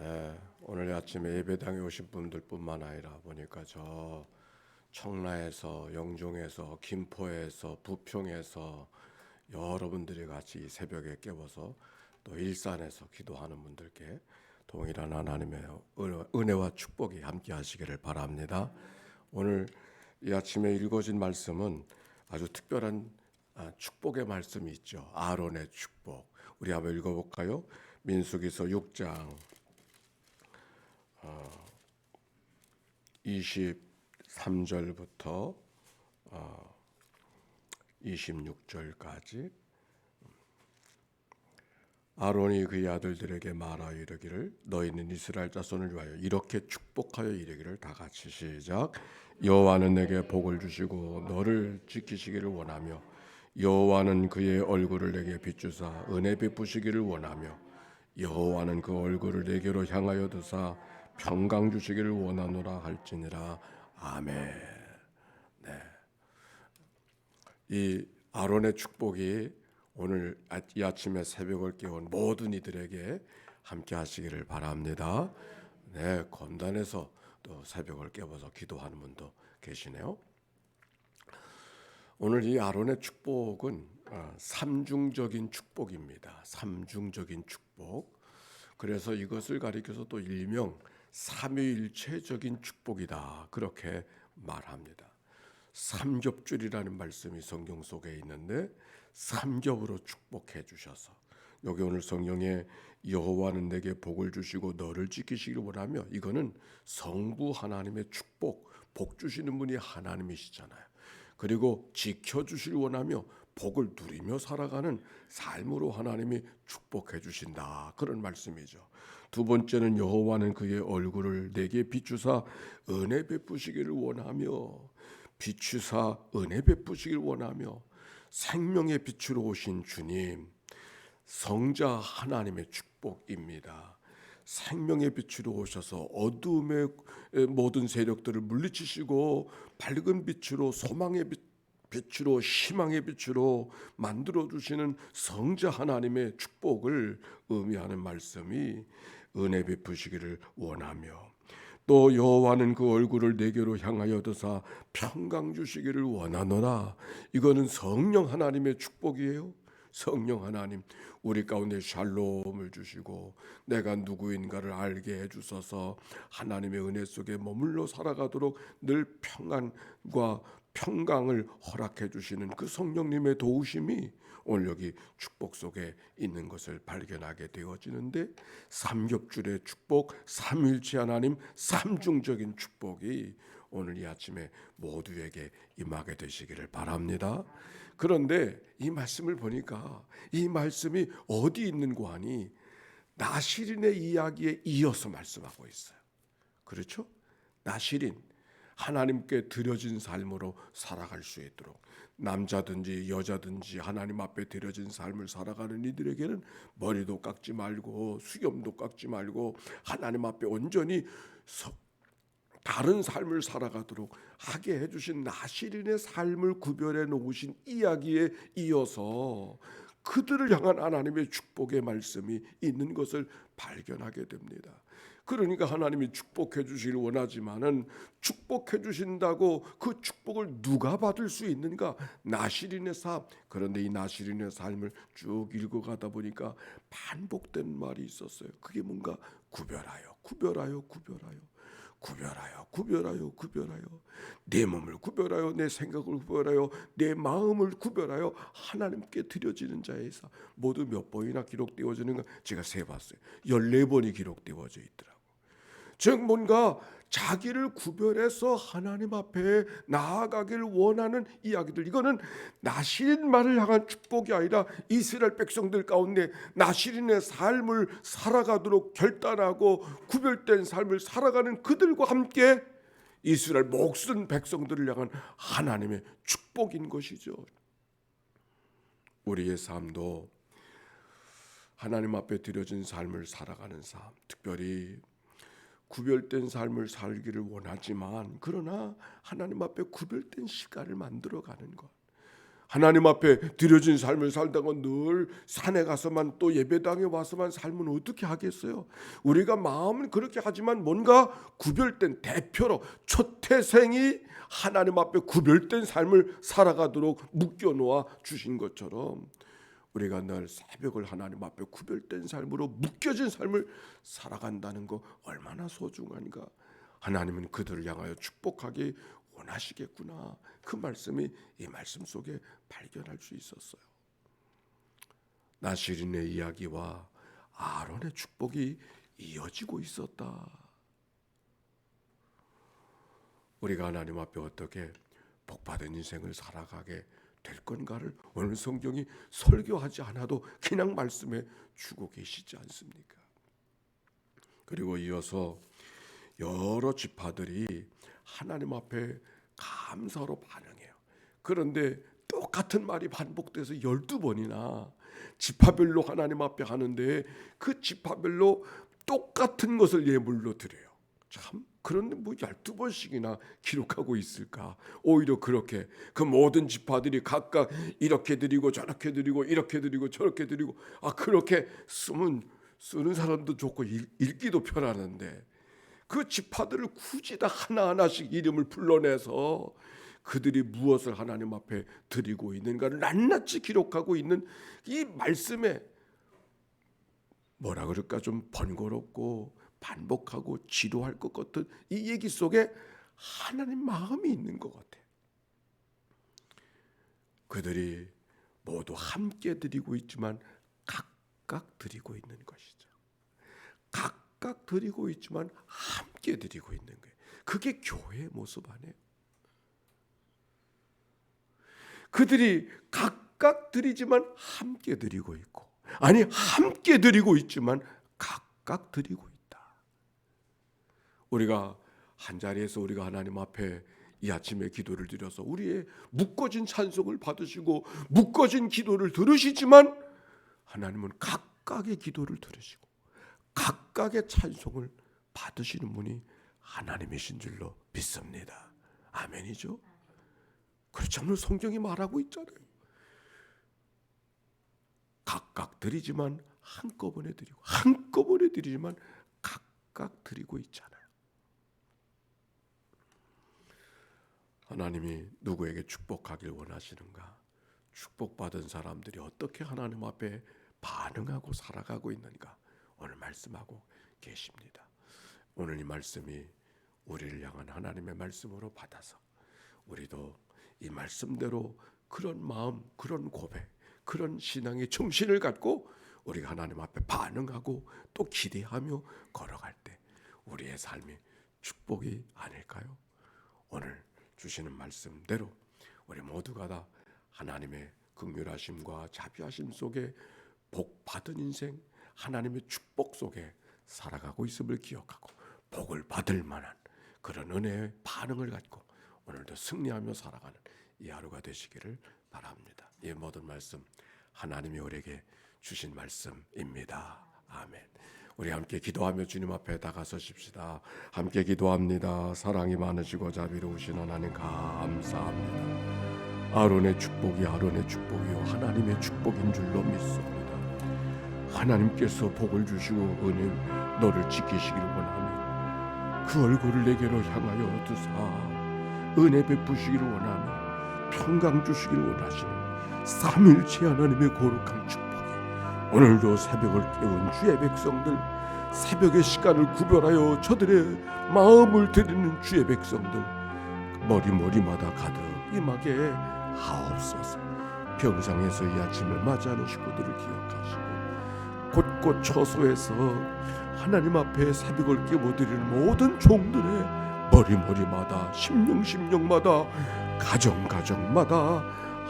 네, 오늘 아침에 예배당에 오신 분들뿐만 아니라 보니까 저 청라에서 영종에서 김포에서 부평에서 여러분들이 같이 이 새벽에 깨워서 또 일산에서 기도하는 분들께 동일한 하나님의 은- 은혜와 축복이 함께 하시기를 바랍니다. 오늘 이 아침에 읽어진 말씀은 아주 특별한 아, 축복의 말씀이 있죠. 아론의 축복. 우리 한번 읽어볼까요? 민수기서 6장 23절부터 26절까지 아론이 그의 아들들에게 말하여 이르기를 너희는 이스라엘 자손을 위하여 이렇게 축복하여 이르기를 다 같이 시작. 여호와는 내게 복을 주시고 너를 지키시기를 원하며 여호와는 그의 얼굴을 내게 비추사 은혜 베푸시기를 원하며 여호와는 그 얼굴을 내게로 향하여 드사 평강 주시기를 원하노라 할지니라 아멘. 네. 이 아론의 축복이 오늘 아- 이 아침에 새벽을 깨운 모든 이들에게 함께 하시기를 바랍니다. 네, 건단에서 또 새벽을 깨워서 기도하는 분도 계시네요. 오늘 이 아론의 축복은 어, 삼중적인 축복입니다. 삼중적인 축복. 그래서 이것을 가리켜서 또 일명 삼위일체적인 축복이다. 그렇게 말합니다. 삼겹줄이라는 말씀이 성경 속에 있는데 삼겹으로 축복해 주셔서 여기 오늘 성경에 여호와는 내게 복을 주시고 너를 지키시길 원하며 이거는 성부 하나님의 축복 복 주시는 분이 하나님이시잖아요. 그리고 지켜 주실 원하며 복을 누리며 살아가는 삶으로 하나님이 축복해 주신다. 그런 말씀이죠. 두 번째는 여호와는 그의 얼굴을 내게 비추사 은혜 베푸시기를 원하며 비추사 은혜 베푸시길 원하며 생명의 빛으로 오신 주님 성자 하나님의 축복입니다. 생명의 빛으로 오셔서 어둠의 모든 세력들을 물리치시고 밝은 빛으로 소망의 빛 빛으로 희망의 빛으로 만들어 주시는 성자 하나님의 축복을 의미하는 말씀이 은혜 베푸시기를 원하며 또 여호와는 그 얼굴을 내게로 향하여 드사 평강 주시기를 원하노라 이거는 성령 하나님의 축복이에요. 성령 하나님 우리 가운데 샬롬을 주시고 내가 누구인가를 알게 해 주셔서 하나님의 은혜 속에 머물러 살아가도록 늘 평안과 평강을 허락해 주시는 그 성령님의 도우심이 오늘 여기 축복 속에 있는 것을 발견하게 되어지는데 삼겹줄의 축복, 삼일체 하나님 삼중적인 축복이 오늘 이 아침에 모두에게 임하게 되시기를 바랍니다. 그런데 이 말씀을 보니까 이 말씀이 어디 있는고 하니 나시린의 이야기에 이어서 말씀하고 있어요. 그렇죠? 나시린 하나님께 드려진 삶으로 살아갈 수 있도록 남자든지 여자든지 하나님 앞에 드려진 삶을 살아가는 이들에게는 머리도 깎지 말고 수염도 깎지 말고 하나님 앞에 온전히 서, 다른 삶을 살아가도록 하게 해주신 나시린의 삶을 구별해 놓으신 이야기에 이어서 그들을 향한 하나님의 축복의 말씀이 있는 것을 발견하게 됩니다. 그러니까 하나님이 축복해 주시길 원하지만은 축복해 주신다고 그 축복을 누가 받을 수 있는가? 나시린의 삶. 그런데 이 나시린의 삶을 쭉 읽어가다 보니까 반복된 말이 있었어요. 그게 뭔가 구별하여, 구별하여, 구별하여. 구별하여 구별하여 구별하여 내 몸을 구별하여 내 생각을 구별하여 내 마음을 구별하여 하나님께 드려지는 자에서 모두 몇 번이나 기록되어지는가 제가 세봤어요. 14번이 기록되어져 있더라고. 즉 뭔가 자기를 구별해서 하나님 앞에 나아가길 원하는 이야기들 이거는 나시린만을 향한 축복이 아니라 이스라엘 백성들 가운데 나시린의 삶을 살아가도록 결단하고 구별된 삶을 살아가는 그들과 함께 이스라엘 목숨 백성들을 향한 하나님의 축복인 것이죠. 우리의 삶도 하나님 앞에 드려진 삶을 살아가는 삶, 특별히 구별된 삶을 살기를 원하지만 그러나 하나님 앞에 구별된 시간을 만들어 가는 것. 하나님 앞에 드려진 삶을 살다가 늘 산에 가서만 또 예배당에 와서만 살면 어떻게 하겠어요? 우리가 마음은 그렇게 하지만 뭔가 구별된 대표로 초태생이 하나님 앞에 구별된 삶을 살아가도록 묶여 놓아 주신 것처럼 우리가 늘 새벽을 하나님 앞에 구별된 삶으로 묶여진 삶을 살아간다는 거 얼마나 소중한가. 하나님은 그들을 향하여 축복하기 원하시겠구나. 그 말씀이 이 말씀 속에 발견할 수 있었어요. 나시린의 이야기와 아론의 축복이 이어지고 있었다. 우리가 하나님 앞에 어떻게 복받은 인생을 살아가게 될 건가를 오늘 성경이 설교하지 않아도 그냥 말씀해 주고 계시지 않습니까? 그리고 이어서 여러 지파들이 하나님 앞에 감사로 반응해요. 그런데 똑같은 말이 반복돼서 열두 번이나 지파별로 하나님 앞에 하는데 그 지파별로 똑같은 것을 예물로 드려요. 참 그런데 뭐 열두 번씩이나 기록하고 있을까? 오히려 그렇게. 그 모든 지파들이 각각 이렇게 드리고 저렇게 드리고 이렇게 드리고 저렇게 드리고. 아 그렇게 쓰면 쓰는 사람도 좋고 읽, 읽기도 편하는데. 그 지파들을 굳이 다 하나하나씩 이름을 불러내서 그들이 무엇을 하나님 앞에 드리고 있는가를 낱낱이 기록하고 있는 이 말씀에 뭐라 그럴까? 좀 번거롭고 반복하고 지루할 것 같은 이 얘기 속에 하나님 마음이 있는 것 같아. 그들이 모두 함께 드리고 있지만 각각 드리고 있는 것이죠. 각각 드리고 있지만 함께 드리고 있는 거예요. 그게 교회의 모습 아니에요. 그들이 각각 드리지만 함께 드리고 있고 아니 함께 드리고 있지만 각각 드리고. 우리가 한 자리에서 우리가 하나님 앞에 이 아침에 기도를 드려서 우리의 묶어진 찬송을 받으시고 묶어진 기도를 들으시지만 하나님은 각각의 기도를 들으시고 각각의 찬송을 받으시는 분이 하나님이신 줄로 믿습니다. 아멘이죠. 그렇지 않으면 성경이 말하고 있잖아요. 각각 드리지만 한꺼번에 드리고 한꺼번에 드리지만 각각 드리고 있잖아요. 하나님이 누구에게 축복하길 원하시는가? 축복받은 사람들이 어떻게 하나님 앞에 반응하고 살아가고 있는가? 오늘 말씀하고 계십니다. 오늘 이 말씀이 우리를 향한 하나님의 말씀으로 받아서 우리도 이 말씀대로 그런 마음, 그런 고백, 그런 신앙의 정신을 갖고 우리가 하나님 앞에 반응하고 또 기대하며 걸어갈 때 우리의 삶이 축복이 아닐까요? 오늘 주시는 말씀대로 우리 모두가 다 하나님의 긍휼하심과 자비하심 속에 복 받은 인생, 하나님의 축복 속에 살아가고 있음을 기억하고 복을 받을 만한 그런 은혜의 반응을 갖고 오늘도 승리하며 살아가는 이 하루가 되시기를 바랍니다. 이 모든 말씀 하나님이 우리에게 주신 말씀입니다. 아멘. 우리 함께 기도하며 주님 앞에 다가서십시다. 함께 기도합니다. 사랑이 많으시고 자비로우신 하나님 감사합니다. 아론의 축복이 아론의 축복이요 하나님의 축복인 줄로 믿습니다. 하나님께서 복을 주시고 은혜 너를 지키시기를 원하며 그 얼굴을 내게로 향하여 두사 은혜 베푸시기를 원하며 평강 주시기를 원하시는 삼일체 하나님의 거룩한 축복이 오늘도 새벽을 깨운 주의 백성들 새벽의 시간을 구별하여 저들의 마음을 드리는 주의 백성들 머리 머리마다 가득 임하게 하옵소서. 병상에서 이 아침을 맞이하는 식구들을 기억하시고 곳곳 처소에서 하나님 앞에 새벽을 깨워드리는 모든 종들의 머리머리마다 심령심령마다 가정가정마다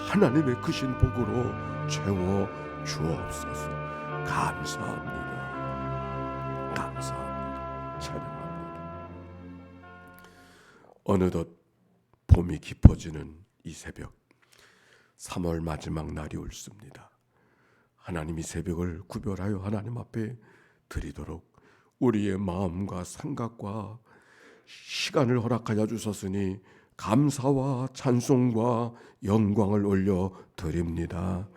하나님의 크신 복으로 채워 주옵소서. 감사합니다 찬양합니다 어느덧 봄이 깊어지는 이 새벽 3월 마지막 날이 옳습니다 하나님이 새벽을 구별하여 하나님 앞에 드리도록 우리의 마음과 생각과 시간을 허락하여 주셨으니 감사와 찬송과 영광을 올려 드립니다.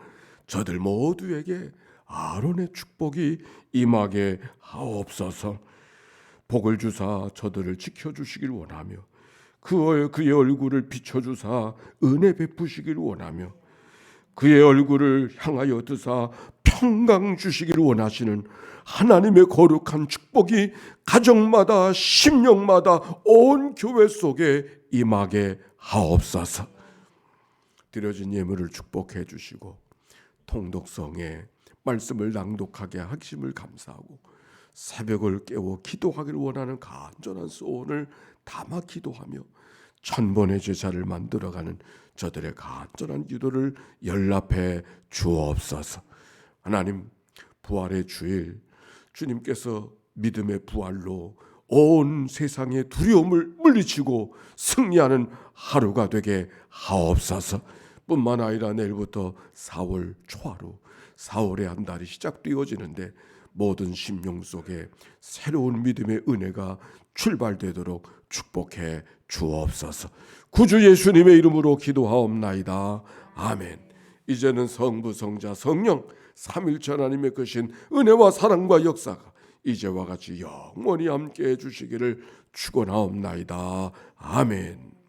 저들 모두에게 아론의 축복이 임하게 하옵소서. 복을 주사 저들을 지켜주시길 원하며 그의 그의 얼굴을 비춰주사 은혜 베푸시길 원하며 그의 얼굴을 향하여 드사 평강 주시기를 원하시는 하나님의 거룩한 축복이 가정마다 심령마다 온 교회 속에 임하게 하옵소서. 드려진 예물을 축복해 주시고 통독성에 말씀을 낭독하게 하심을 감사하고 새벽을 깨워 기도하기를 원하는 간절한 소원을 담아 기도하며 천번의 제사를 만들어가는 저들의 간절한 기도를 연락해 주옵소서. 하나님 부활의 주일 주님께서 믿음의 부활로 온 세상의 두려움을 물리치고 승리하는 하루가 되게 하옵소서. 뿐만 아니라 내일부터 4월 초하루 4월의 한 달이 시작되어지는데 모든 심령 속에 새로운 믿음의 은혜가 출발되도록 축복해 주옵소서. 구주 예수님의 이름으로 기도하옵나이다. 아멘. 이제는 성부 성자 성령 삼일체 하나님의 크신 은혜와 사랑과 역사가 이제와 같이 영원히 함께 해 주시기를 축원하옵나이다. 아멘.